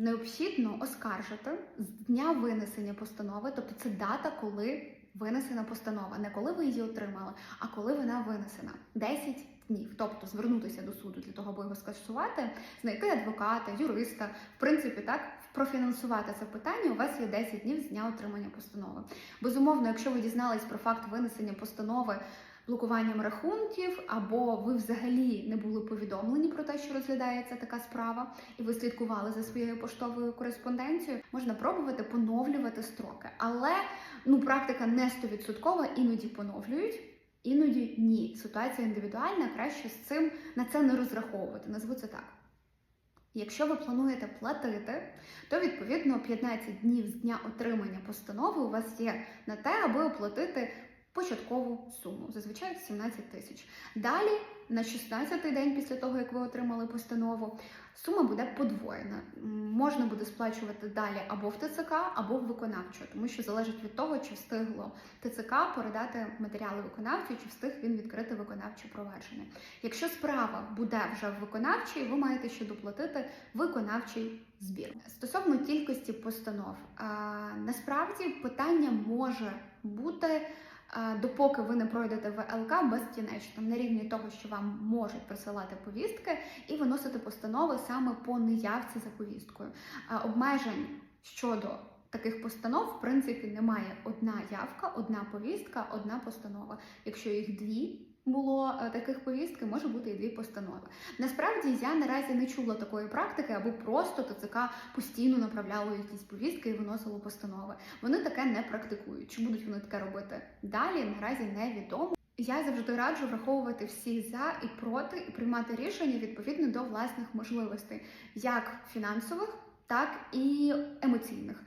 необхідно оскаржити з дня винесення постанови, тобто це дата, коли винесена постанова, не коли ви її отримали, а коли вона винесена 10 днів. Тобто звернутися до суду для того, аби його скасувати, знайти адвоката, юриста, в принципі, так профінансувати це питання. У вас є 10 днів з дня отримання постанови. Безумовно, якщо ви дізнались про факт винесення постанови блокуванням рахунків, або ви взагалі не були повідомлені про те, що розглядається така справа, і ви слідкували за своєю поштовою кореспонденцією, можна пробувати поновлювати строки. Але ну практика не стовідсоткова, іноді поновлюють. Іноді ні. Ситуація індивідуальна, краще з цим на це не розраховувати. Назву це так. Якщо ви плануєте платити, то відповідно 15 днів з дня отримання постанови у вас є на те, аби оплатити початкову суму, зазвичай 17 тисяч. Далі, на 16-й день після того, як ви отримали постанову, сума буде подвоєна. Можна буде сплачувати далі або в ТЦК, або в виконавчу, тому що залежить від того, чи встигло ТЦК передати матеріали виконавцю, чи встиг він відкрити виконавче провадження. Якщо справа буде вже в виконавчій, ви маєте ще доплатити виконавчий збір. Стосовно кількості постанов, насправді питання може бути. Допоки ви не пройдете ВЛК безкінечно на рівні того, що вам можуть присилати повістки і виносити постанови саме по неявці за повісткою. Обмежень щодо таких постанов, в принципі, немає. Одна явка, одна повістка, одна постанова. Якщо їх дві було е, таких повістки, може бути і дві постанови. Насправді я наразі не чула такої практики, або просто ТЦК постійно направляло якісь повістки і виносило постанови. Вони таке не практикують. Чи будуть вони таке робити далі? Наразі невідомо. Я завжди раджу враховувати всі за і проти і приймати рішення відповідно до власних можливостей, як фінансових, так і емоційних.